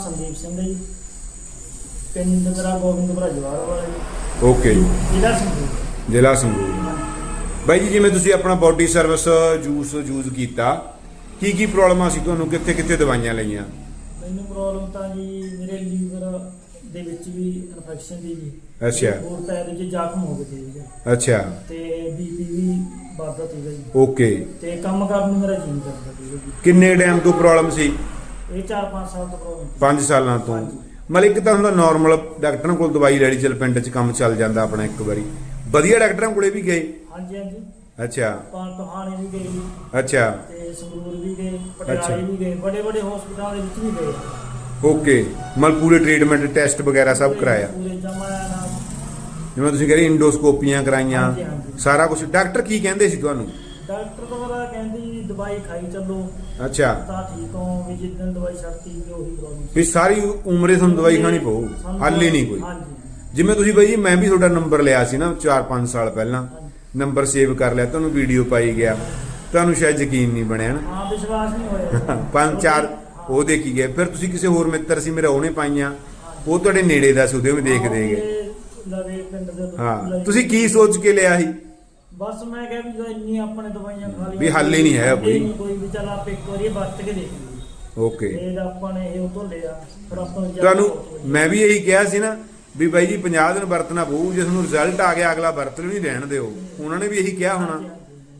ਸੰਦੀਪ ਸਿੰਘ ਹੈ ਜੀ। ਪਿੰਡ ਮੇਰਾ ਗੋਬਿੰਦਪੁਰਾ ਜਵਾਰ ਵਾਲਾ ਜੀ। ਓਕੇ ਜੀ। ਜ਼ਿਲ੍ਹਾ ਸੰਗਰੂਰ। ਜ਼ਿਲ੍ਹਾ ਸੰਗਰੂਰ। ਬਾਈ ਜੀ ਜਿਵੇਂ ਤੁਸੀਂ ਆਪਣਾ ਬਾਡੀ ਸਰਵਿਸ ਜੂਸ ਯੂਜ਼ ਕੀਤਾ ਕੀ ਕੀ ਪ੍ਰੋਬਲਮਾਂ ਸੀ ਤੁਹਾਨੂੰ? ਕਿੱਥੇ ਕਿੱਥੇ ਦਵਾਈਆਂ ਲਈਆਂ? ਮੈਨੂੰ ਪ੍ਰੋਬਲਮ ਤਾਂ ਜੀ ਮੇਰੇ ਲੀਵਰ ਦੇ ਵਿੱਚ ਵੀ ਇਨਫੈਕਸ਼ਨ ਦੀ ਜੀ। ਅੱਛਾ। ਹੋਰ ਪੈਰ ਵਿੱਚ ਜ਼ਖਮ ਹੋ ਗਏ ਸੀ ਜੀ। ਅੱਛਾ। ਤੇ ਬੀਪੀ ਵੀ ਵੱਧਦਾ ਸੀਗਾ ਜੀ ਓਕੇ। ਤੇ ਕੰਮ ਕਰਨ ਨੂੰ ਮੇਰਾ ਜੀਅ ਕਰਦਾ ਸੀਗਾ ਜੀ। ਕਿੰਨੇ ਟਾਈਮ ਤੋਂ ਪ੍ਰੋਬਲਮ ਸੀ? ਇਹ 4-5 ਸਾਲ ਤੋਂ ਪ੍ਰੋਬਲਮ 5 ਸਾਲਾਂ ਤੋਂ। ਮਤਲਬ ਇੱਕ ਤਾਂ ਹੁੰਦਾ ਨਾਰਮਲ ਡਾਕਟਰਾਂ ਕੋਲ ਦਵਾਈ ਲੈਣੀ ਚਲ ਪਿੰਡ 'ਚ ਕੰਮ ਚੱਲ ਜਾਂਦਾ ਆਪਣਾ ਇੱਕ ਵਾਰੀ। ਵਧੀਆ ਡਾਕਟਰਾਂ ਕੋਲੇ ਵੀ ਗਏ। ਹਾਂਜੀ ਹਾਂਜੀ। ਅੱਛਾ। ਪਾਣ ਟਹਾਣੇ ਵੀ ਗਏ ਜੀ। ਅੱਛਾ। ਤੇ ਸੰਗਰੂਰ ਵੀ ਗਏ ਪਟਿਆਲੇ ਵੀ ਗਏ ਬੜੇ ਬੜੇ ਹਸਪਤਾਲਾਂ ਦੇ ਵਿੱਚ ਵੀ ਗਏ। ਓਕੇ। ਮਤਲਬ ਪੂਰੇ ਟ੍ਰੀਟਮੈਂਟ ਟੈਸਟ ਵਗੈਰਾ ਸਭ ਕਰਾਇਆ। ਪੂਰੇ ਜਮਾ ਨਾ ਜਿਵੇਂ ਤੁਸੀਂ ਕਹਿੰਦੇ ਇੰਡੋਸਕੋਪੀਆਂ ਕਰਾਈਆਂ। ਹਾਂਜੀ, ਹਾਂਜੀ। ਸਾਰਾ ਕੁਝ ਡਾਕਟਰ ਕੀ ਕਹਿੰਦੇ ਸੀ ਤੁਹਾਨੂੰ? ਡਾਕਟਰ ਮੇਰਾ ਕਹਿੰਦੀ ਜੀ ਦਵਾਈ ਖਾਈ ਚੱਲੋ। ਅੱਛਾ। ਤਾਂ ਠੀਕ ਹੋ ਵੀ ਜਿੱਦਣ ਦਵਾਈ ਛੱਡਤੀ ਵੀ ਉਹੀ ਪ੍ਰੋਬਲਮ ਵੀ ਸਾਰੀ ਉਮਰੇ ਤੁਹਾਨੂੰ ਦਵਾਈ ਖਾਣੀ ਪਊ ਹੱਲ ਹੀ ਨਹੀਂ ਕੋਈ। ਹਾਂਜੀ। ਜਿਵੇਂ ਤੁਸੀਂ ਬਾਈ ਜੀ ਮੈਂ ਵੀ ਤੁਹਾਡਾ ਨੰਬਰ ਲਿਆ ਸੀ ਨਾ 4-5 ਸਾਲ ਪਹਿਲਾਂ। ਨੰਬਰ ਸੇਵ ਕਰ ਲਿਆ ਤੁਹਾਨੂੰ ਵੀਡੀਓ ਪਾਈ ਗਿਆ। ਤੁਹਾਨੂੰ ਸ਼ਾਇਦ ਯਕੀਨ ਨਹੀਂ ਬਣਿਆ ਨਾ। ਹਾਂ ਵਿਸ਼ਵਾਸ ਨਹੀਂ ਹੋਇਆ। ਪੰਜ ਚਾਰ ਉਹ ਦੇਖੀ ਗਏ ਫਿਰ ਤੁਸੀਂ ਕਿਸੇ ਹੋਰ ਮਿੱਤਰ ਸੀ ਮੇਰਾ ਉਹਨੇ ਪਾਈਆਂ। ਉਹ ਤੁਹਾਡੇ ਨੇੜੇ ਦਾ ਸੀ ਉਹਦੇ ਵੀ ਦੇਖਦੇ ਗਏ। ਉਹਦੇ ਲਵੇ ਪਿੰਡ ਦੇ ਹਾਂ। ਤੁਸੀਂ ਕੀ ਸੋਚ ਕੇ ਲਿਆ ਸੀ? ਬਸ ਮੈਂ ਕਿਹਾ ਵੀ ਜਦੋਂ ਇੰਨੀ ਆਪਣੇ ਦਵਾਈਆਂ ਖਾ ਲਈਆਂ ਵੀ ਹੱਲ ਹੀ ਨਹੀਂ ਹੈ ਕੋਈ। ਕੋਈ ਵੀ ਚੱਲ ਆਪ ਇੱਕ ਵਾਰੀ ਵਰਤ ਕੇ ਦੇਖ ਲਈਏ। ਓਕੇ। ਇਹ ਆਪਾਂ ਨੇ ਇਹ ਉਤੋਂ ਲਿਆ ਫਿਰ ਆਪਾਂ ਨੂੰ ਤੁਹਾਨੂੰ ਮੈਂ ਵੀ ਇਹੀ ਕਿਹਾ ਸੀ ਨਾ ਵੀ ਬਾਈ ਜੀ 50 ਦਿਨ ਵਰਤਣਾ ਪਊ ਜੇ ਤੁਹਾਨੂੰ ਰਿਜ਼ਲਟ ਆ ਗਿਆ ਅਗਲਾ ਵਰਤ ਨਹੀਂ ਰਹਿਣ ਦਿਓ। ਉਹਨਾਂ ਨੇ ਵੀ ਇਹੀ ਕਿਹਾ ਹੋਣਾ।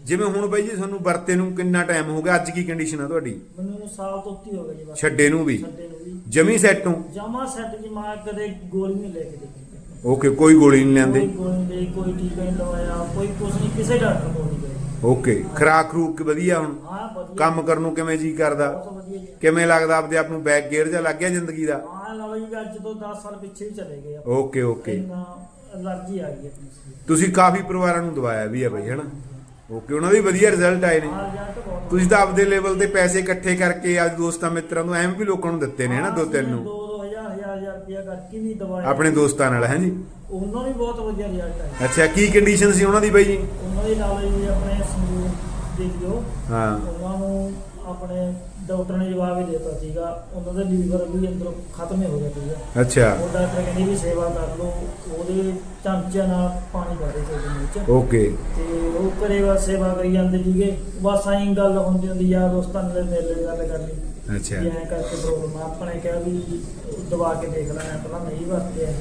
ਜਿਵੇਂ ਹੁਣ ਬਾਈ ਜੀ ਤੁਹਾਨੂੰ ਵਰਤੇ ਨੂੰ ਕਿੰਨਾ ਟਾਈਮ ਹੋ ਗਿਆ ਅੱਜ ਕੀ ਕੰਡੀਸ਼ਨ ਆ ਤੁਹਾਡੀ? ਮੈਨੂੰ ਸਾਲ ਤੋਂ ਉੱਤੀ ਹੋ ਗਿਆ ਜੀ ਬਸ। ਛੱਡੇ ਨੂੰ ਵੀ। ਛੱਡੇ ਨੂੰ ਵੀ। ਜਮੀ ਸੈੱਟ ਹੋ। ਜਮਾ ਸੈੱਟ ਜੀ ਮੈਂ ਕਦੇ ਗੋਲੀ ਨਹੀਂ ਲੈ ਕੇ ਦੇਖੀ। ਓਕੇ ਕੋਈ ਗੋਲੀ ਨਹੀਂ ਲੈਂਦੇ ਕੋਈ ਗੋਲੀ ਨਹੀਂ ਕੋਈ ਟੀਕਾ ਨਹੀਂ ਲਵਾਇਆ ਕੋਈ ਕੁਝ ਨਹੀਂ ਕਿਸੇ ਡਾਕਟਰ ਕੋਲ ਨਹੀਂ ਗਏ। ਓਕੇ ਖਰਾਕ ਖਰੂਕ ਵਧੀਆ ਹੁਣ? ਹਾਂ ਵਧੀਆ। ਕੰਮ ਕਰਨ ਨੂੰ ਕਿਵੇਂ ਜੀ ਕਰਦਾ? ਬਹੁਤ ਵਧੀਆ ਜੀ। ਕਿਵੇਂ ਲੱਗਦਾ ਆਪਦੇ ਆਪ ਨੂੰ ਬੈਕ ਗੇਅਰ ਜਾਂ ਲੱਗ ਗਿਆ ਜ਼ਿੰਦਗੀ ਦਾ? ਹਾਂ ਲਾ ਲਓ ਜੀ ਵੀ ਅੱਜ ਤੋਂ 10 ਸਾਲ ਪਿੱਛੇ ਵੀ ਚਲੇ ਗਏ ਆਪਾਂ ਓਕੇ ਓਕੇ ਇੰਨਾ ਅਲਰਜੀ ਆ ਗਈ ਆਪਣੀ ਸਰੀਰ ਤੁਸੀਂ ਕਾਫੀ ਪਰਿਵਾਰਾਂ ਨੂੰ ਦਵਾਇਆ ਵੀ ਆ ਬਈ ਹਨਾ? ਓਕੇ ਉਹਨਾਂ ਦੇ ਵਧੀਆ ਰਿਜ਼ਲਟ ਆਏ ਨੇ। ਹਾਂ ਰਿਜ਼ਲਟ ਬਹੁਤ ਤੁਸੀਂ ਤਾਂ ਆਪਦੇ ਲੈਵਲ ਤੇ ਪੈਸੇ ਇਕੱਠੇ ਕਰਕੇ ਅੱਜ ਦੋਸਤਾਂ ਮਿੱਤਰਾਂ ਨੂੰ ਐਵੇਂ ਵੀ ਲੋਕਾਂ ਨੂੰ ਦਿੱਤੇ ਨੇ ਹਨਾ ਦੋ ਤਿੰਨ ਨੂੰ? 2000 ਹਜ਼ਾਰ ਹਜ਼ਾਰ ਰੁਪਇਆ ਕਰਕੇ ਵੀ ਦਵਾਈ ਆਪਣੇ ਦੋਸਤਾਂ ਨਾਲ ਹੈ ਜੀ? ਉਹਨਾਂ ਨੂੰ ਬਹੁਤ ਵਧੀਆ ਰਿਜ਼ਲਟ ਆਇਆ ਅੱਛਾ ਕੀ ਕੰਡੀਸ਼ਨ ਸੀ ਉਹਨਾਂ ਦੀ ਬਾਈ ਜੀ? ਉਹਨਾਂ ਦੇ ਨਾਲ ਜੀ ਆਪਣੇ ਸੰਗੂਰ ਦੇਖਿਓ ਹਾਂ। ਉਹਨਾਂ ਨੂੰ ਆਪਣੇ ਡਾਕਟਰ ਨੇ ਜਵਾਬ ਹੀ ਦਿੱਤਾ ਸੀਗਾ ਉਹਨਾਂ ਦਾ ਲੀਵਰ ਵੀ ਅੰਦਰੋਂ ਖਤਮ ਹੀ ਹੋ ਗਿਆ ਸੀਗਾ। ਅੱਛਾ। ਉਹ ਡਾਕਟਰ ਕਹਿੰਦੇ ਵੀ ਸੇਵਾ ਕਰ ਲਓ ਉਹਦੇ ਚਮਚਿਆਂ ਨਾਲ ਪਾਣੀ ਪਾ ਦੇ ਉਹਦੇ ਵਿੱਚ। ਓਕੇ। ਤੇ ਉਹ ਘਰੇ ਵਾ ਸੇਵਾ ਕਰੀ ਜਾਂਦੇ ਸੀਗੇ। ਬਸ ਐਂ ਗੱਲ ਹੁੰਦੀ ਹੁੰਦੀ ਯਾਰ ਦੋਸਤਾਂ ਨਾਲ ਮੇਰੇ ਗੱਲ ਕਰ ਲਈ। ਅੱਛਾ। ਐਂ ਕਰਕੇ ਪ੍ਰੋਬਲਮ ਆਪਣੇ ਕਿਹਾ ਵੀ ਦਵਾ ਕੇ ਦੇਖ ਲੈਣਾ ਪਹਿਲਾਂ ਨਹੀਂ ਵਰਤਿਆ ਇਹ।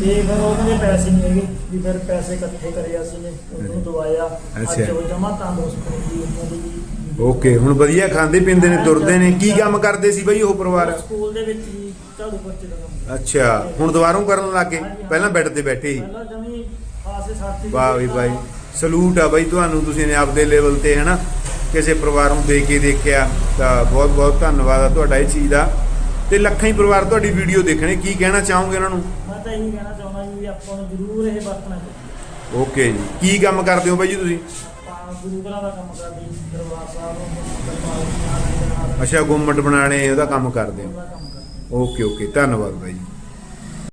ਤੇ ਫਿਰ ਉਹਨਾਂ ਦੇ ਪੈਸੇ ਨਹੀਂ ਹੈਗੇ ਵੀ ਫਿਰ ਪੈਸੇ ਇਕੱਠੇ ਕਰੇ ਅਸੀਂ ਨੇ ਉਹਨੂੰ ਦਵਾਇਆ। ਅੱਜ ਅੱਛਾ। ਉਹ ਜਮਾ ਤੰਦਰੁਸਤ ਹੋ ਗਈ ਉਹਨਾਂ ਦੀ ਓਕੇ ਹੁਣ ਵਧੀਆ ਖਾਂਦੇ ਪੀਂਦੇ ਨੇ ਤੁਰਦੇ ਨੇ। ਕੀ ਕੰਮ ਕਰਦੇ ਸੀ ਬਾਈ ਉਹ ਪਰਿਵਾਰ? ਸਕੂਲ ਦੇ ਵਿੱਚ ਹੀ ਝਾੜੂ ਪੋਚੇ ਦਾ ਕੰਮ ਅੱਛਾ ਹੁਣ ਦੁਬਾਰਾ ਕਰਨ ਲੱਗੇ? ਪਹਿਲਾਂ ਬੈੱਡ ਤੇ ਬੈਠੇ ਸੀ? ਪਹਿਲਾਂ ਜਮੀ ਆਸੇ ਸਾਥੀ ਵਾਹ ਵੀ ਬਾਈ ਸਲੂਟ ਆ ਬਾਈ ਤੁਹਾਨੂੰ ਤੁਸੀਂ ਨੇ ਆਪਦੇ ਲੈਵਲ ਤੇ ਹਨਾ? ਕਿਸੇ ਪਰਿਵਾਰ ਨੂੰ ਦੇ ਕੇ ਦੇਖਿਆ ਤਾਂ ਬਹੁਤ ਬਹੁਤ ਧੰਨਵਾਦ ਆ ਤੁਹਾਡਾ ਇਹ ਚੀਜ਼ ਦਾ। ਤੇ ਲੱਖਾਂ ਹੀ ਪਰਿਵਾਰ ਤੁਹਾਡੀ ਵੀਡੀਓ ਦੇਖਣੇ ਕੀ ਕਹਿਣਾ ਚਾਹੋਗੇ ਉਹਨਾਂ ਨੂੰ? ਮੈਂ ਤਾਂ ਇਹੀ ਕਹਿਣਾ ਚਾਹੁੰਦਾ ਜੀ ਆਪਾਂ ਨੂੰ ਜ਼ਰੂਰ ਇਹ ਵਰਤਣਾ ਚਾਹੀਦਾ। ਓਕੇ ਜੀ। ਕੀ ਕੰਮ ਕਰਦੇ ਹੋ ਬਾਈ ਜੀ ਤੁਸੀਂ? ਗੁਰੂ ਘਰਾਂ ਦਾ ਕੰਮ ਕਰਦੇ ਜੀ, ਦਰਬਾਰ ਸਾਹਿਬ ਦਰਬਾਰ ਸਾਹਿਬ ਅੱਛਾ ਗੁੰਮਟ ਬਣਾਣੇ ਉਹਦਾ ਕੰਮ ਕਰਦੇ ਹੋ। ਓਕੇ ਓਕੇ ਧੰਨਵਾਦ ਬਾਈ